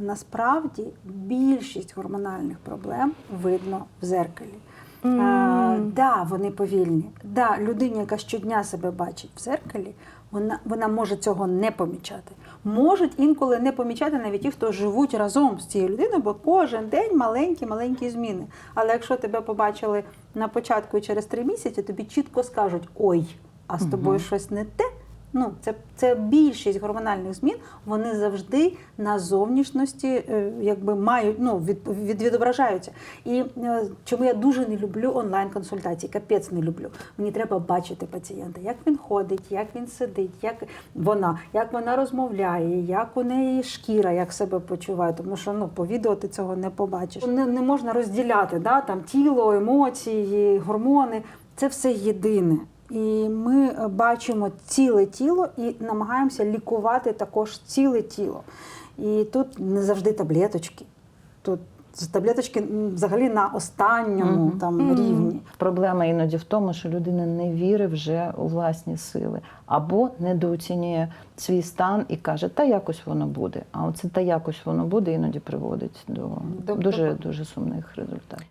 насправді більшість гормональних проблем видно в зеркалі. Е, да, вони повільні. Да, людині, яка щодня себе бачить в зеркалі, вона, вона може цього не помічати. Можуть інколи не помічати навіть ті, хто живуть разом з цією людиною, бо кожен день маленькі-маленькі зміни. Але якщо тебе побачили на початку і через три місяці, тобі чітко скажуть ой, а з тобою щось не те. Ну, це, це більшість гормональних змін, вони завжди на зовнішності е, якби мають ну, від, від, відображаються. І е, чому я дуже не люблю онлайн-консультації, капець не люблю. Мені треба бачити пацієнта, як він ходить, як він сидить, як вона, як вона розмовляє, як у неї шкіра, як себе почуває. Тому що ну, по відео ти цього не побачиш. Не, не можна розділяти да, там, тіло, емоції, гормони. Це все єдине. І ми е, бачимо ціле тіло і намагаємося лікувати також ціле тіло. І тут не завжди таблеточки. Тут таблеточки взагалі на останньому Мгм. там рівні. Проблема іноді в тому, що людина не вірить вже у власні сили або недооцінює свій стан і каже, та якось воно буде. А оце та якось воно буде іноді приводить до До- дуже дуже сумних результатів.